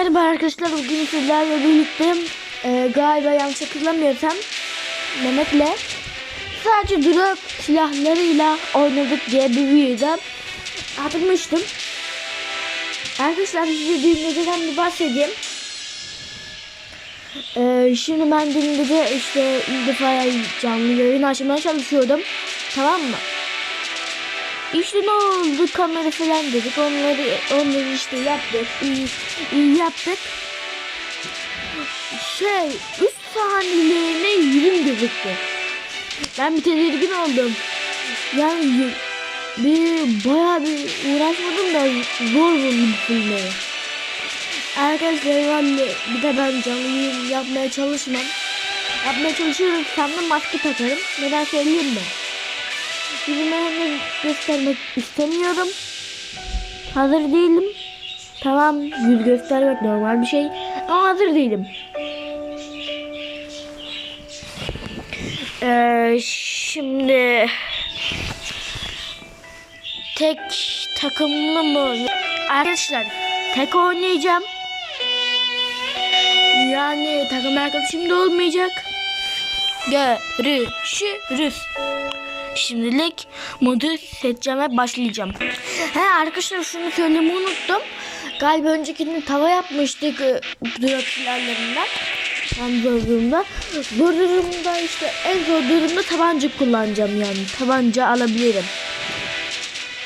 merhaba arkadaşlar. Bugün sizlerle birlikte e, galiba yanlış hatırlamıyorsam Mehmet'le sadece drop silahlarıyla oynadık diye bir videoda atmıştım. Arkadaşlar size dün geceden bir bahsedeyim. E, şimdi ben dün gece işte ilk defa canlı yayın açmaya çalışıyordum. Tamam mı? İşte ne oldu kamera falan dedik onları onları işte yaptık iyi, iyi yaptık. Şey üst sahneliğine yüzüm gözüktü. Ben bir tedirgin oldum. Yani bir bayağı bir uğraşmadım da zor buldum filmi. Arkadaşlar vallahi bir de ben canlı yayın yapmaya çalışmam. Yapmaya çalışıyorum sandım maske takarım. Neden söyleyeyim mi? Yüzümü henüz göstermek istemiyorum. Hazır değilim. Tamam yüz göstermek normal bir şey ama hazır değilim. Ee, şimdi tek takımlı mı? Arkadaşlar tek oynayacağım. Yani takım arkadaşım da olmayacak. Görüşürüz. Şimdilik modu seçeceğim başlayacağım. He arkadaşlar şunu söylemeyi unuttum. Galiba öncekinde tava yapmıştık e, silahlarından. Tam zor durumda. Zor durumda işte en zor durumda tabanca kullanacağım yani. Tabanca alabilirim.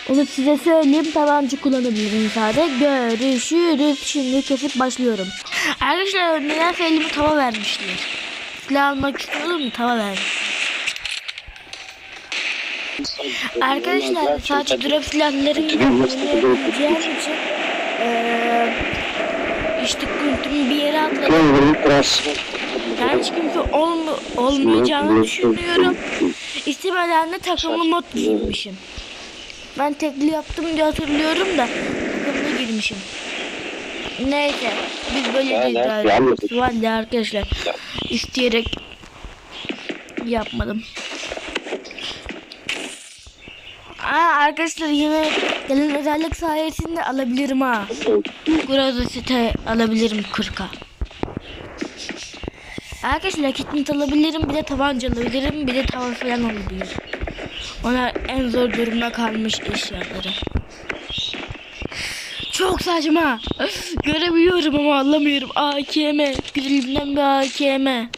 Onu size söyleyeyim tabanca kullanabilirim sadece. Görüşürüz. Şimdi kesip başlıyorum. Arkadaşlar nedense elime tava vermişler. Silah almak istiyordum tava vermiş. Arkadaşlar sadece drop silahlarıyla oynayabileceğim için eee işte kuntumu bir yere atladım. Ben hiç kimse olma, olmayacağını düşünüyorum. İstemeden de takımlı mod giymişim. Ben tekli yaptım diye hatırlıyorum da takımlı girmişim. Neyse biz böyle değil galiba. Arkadaşlar isteyerek yapmadım. Aa, arkadaşlar yine gelen özellik sayesinde alabilirim ha. Groza site alabilirim 40'a. Arkadaşlar kitnit alabilirim bir de tabanca alabilirim bir de tava falan alabilirim. Onlar en zor durumda kalmış eşyaları. Çok saçma. Görebiliyorum ama alamıyorum. AKM. Güzelinden bir AKM.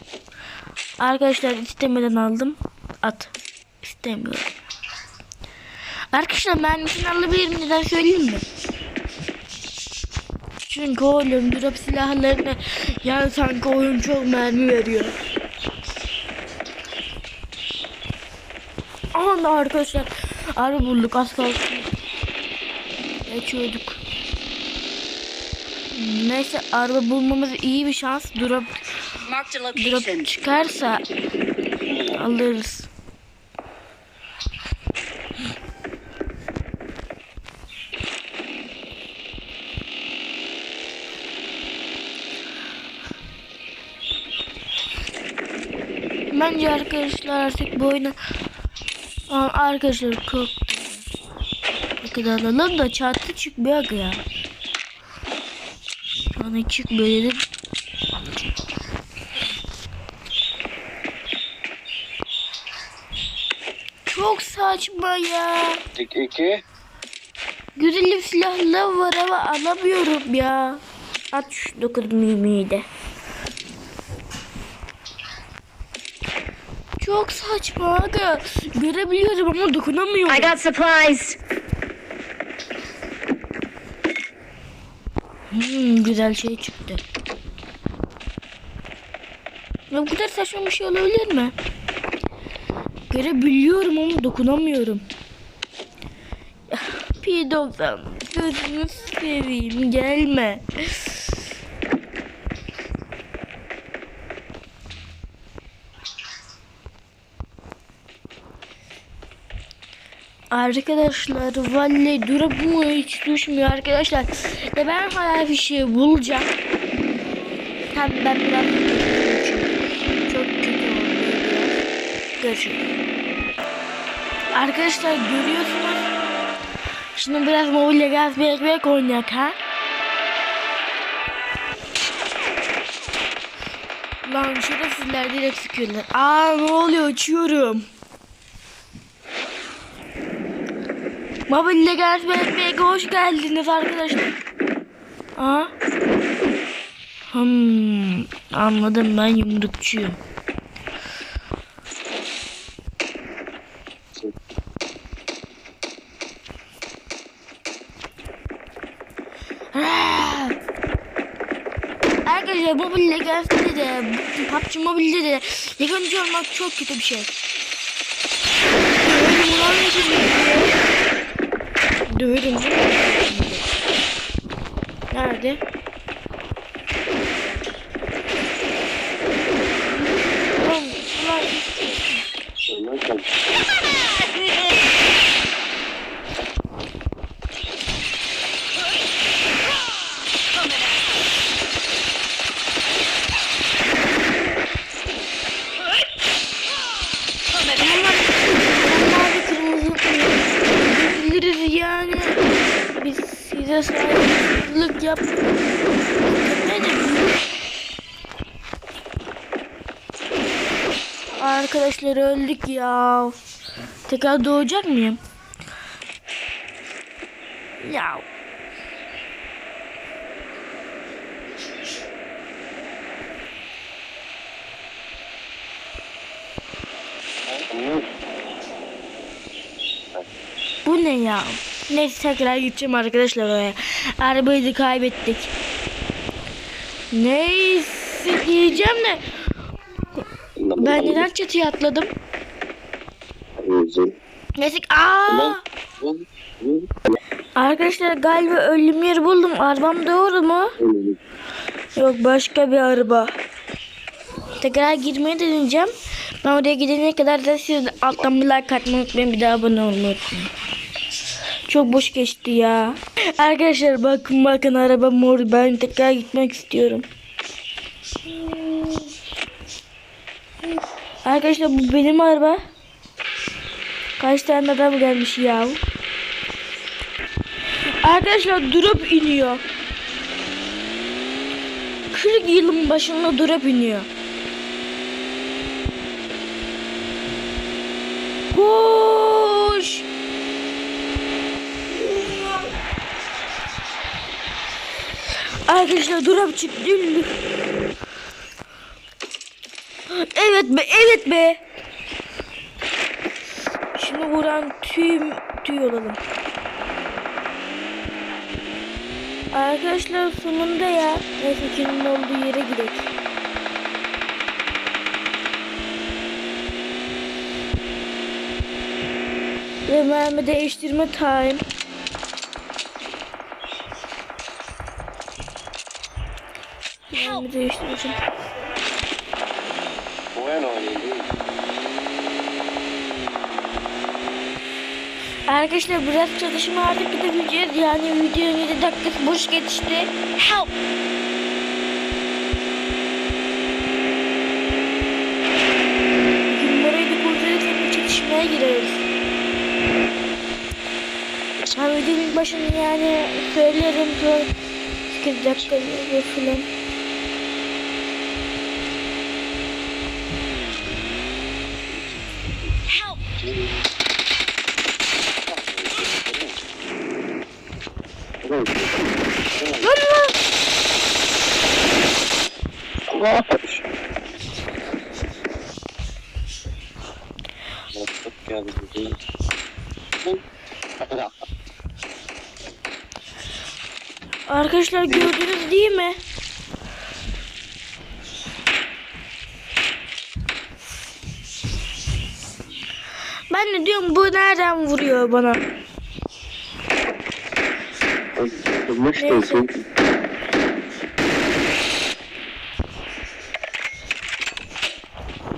Arkadaşlar istemeden aldım. At. İstemiyorum. Arkadaşlar mermisini alabilirim neden söyleyeyim mi? Çünkü oğlum drop silahlarına yani sanki oyun çok mermi veriyor. Aha arkadaşlar arı bulduk az kalsın. Geçiyorduk. Neyse araba bulmamız iyi bir şans. Drop, drop çıkarsa alırız. Bence arkadaşlar artık bu oyunu Aa, arkadaşlar. Ne kadar alalım da çatı çıkmıyor ya. Bana çıkmıyor dedim. Çok saçma ya. 2 Güzel bir silahla var ama alamıyorum ya. At şu 9 mimiyi de. Çok saçma aga. Görebiliyorum ama dokunamıyorum. I got supplies. Hmm, güzel şey çıktı. Ya bu kadar saçma bir şey olabilir mi? Görebiliyorum ama dokunamıyorum. P90 gözünü seveyim gelme. Arkadaşlar vallahi durup mu hiç düşmüyor arkadaşlar. Ya ben hala bir şey bulacağım. Tabi ben biraz çok kötü. Görüşürüz. Arkadaşlar görüyorsunuz. Şimdi biraz Mobile Gaz bir ekmek oynayak ha. Lan şerefsizler direkt sıkıyorlar. Aa ne oluyor uçuyorum. Mobil Legends BFB'ye hoş geldiniz arkadaşlar. Aa. Hmm, anladım ben yumrukçuyum. Ah! Arkadaşlar Mobile Legends'de de PUBG Mobile'de de Legendci olmak çok kötü bir şey. Ulan ne? Döverim. Nerede? Ulan, ulan. Onlar, onlar da kırmızı biliriz yani. Biz size saygısızlık yaptık. Demedim. Arkadaşlar öldük ya. Tekrar doğacak mıyım? Ya. Bu ne ya? Neyse tekrar gideceğim arkadaşlar oraya. Arabayı da kaybettik. Neyse diyeceğim de ben neden çatıya atladım? Neyse aa Arkadaşlar galiba ölüm yeri buldum. Arabam doğru mu? Yok başka bir araba. Tekrar girmeye deneyeceğim. Ben oraya gidene kadar da siz alttan bir like atmayı unutmayın. Bir daha abone olmayı unutmayın. Çok boş geçti ya. Arkadaşlar bakın bakın araba mor. Ben tekrar gitmek istiyorum. Arkadaşlar bu benim araba. Kaç tane adam gelmiş ya. Arkadaşlar drop iniyor. 40 yılın başında drop iniyor. Koş. Arkadaşlar drop çıktı. Evet be, evet be. Şunu vuran tüm tüy olalım. Arkadaşlar sonunda ya. Neyse kimin olduğu yere gidelim. Ve mermi değiştirme time. Mermi değiştireceğim. Arkadaşlar biraz çalışma artık gidebileceğiz. Yani videonun 7 dakikası boş geçti. Help! Numarayı da kurtarırsak bir çatışmaya gireriz. Ben videonun başını yani söylerim. Sonra 8 dakika filan. Lan lan! Arkadaşlar gördünüz değil mi? Ben de diyorum bu nereden vuruyor bana? Neyse.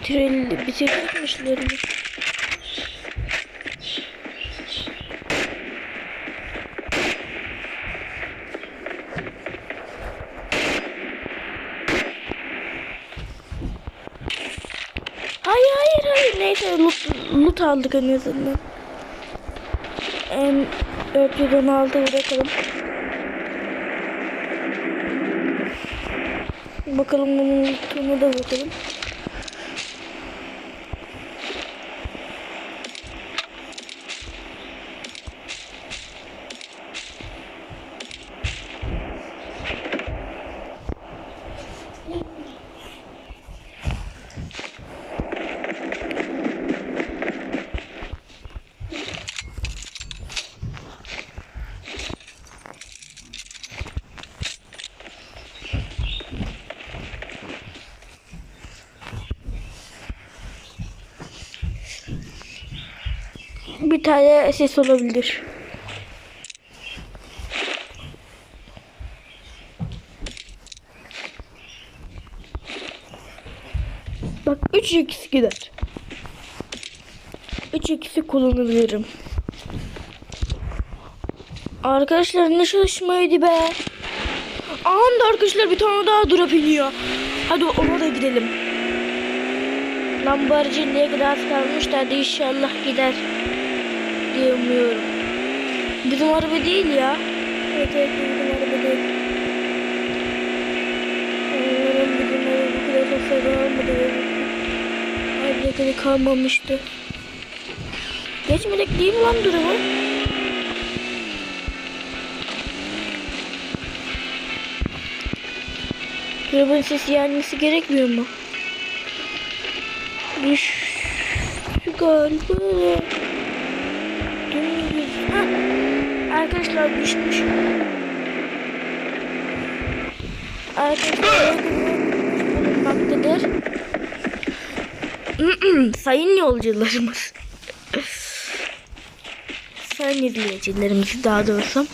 Bitiril, bitirdik mi işlerini? Hayır hayır hayır neyse loot, loot aldık en azından. Em, 416 bırakalım. bakalım bunun lootuna da bakalım. Bir tane ses olabilir. Bak 3 ikisi gider. 3 ikisi kullanabilirim. Arkadaşlar ne çalışmaydı be. Anda arkadaşlar bir tane daha drop iniyor. Hadi ona da gidelim. Lamborghini'ye kadar kalmış da inşallah gider diye umuyorum. Bizim araba değil ya. Evet evet bizim araba değil. Onların bizim araba bu kadar çok fena olmadı. Harbiden kadar kalmamıştı. Geçmedik değil mi lan durumu? Arabanın sesi gelmesi gerekmiyor mu? Düş galiba. Arkadaşlar düşmüş. Arkadaşlar bulunmaktadır. Sayın yolcularımız. Sayın izleyicilerimiz daha doğrusu.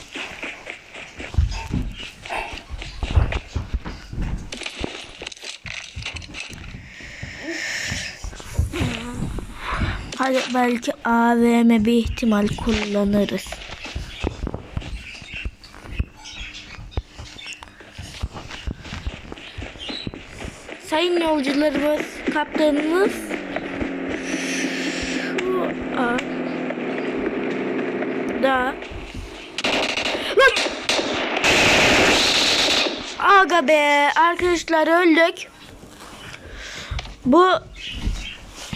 Hadi belki AVM bir ihtimal kullanırız. Sayın yolcularımız, kaptanımız şu an da! Aga be arkadaşlar öldük. Bu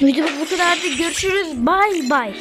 videomuz bu kadardı. Görüşürüz. Bay bay.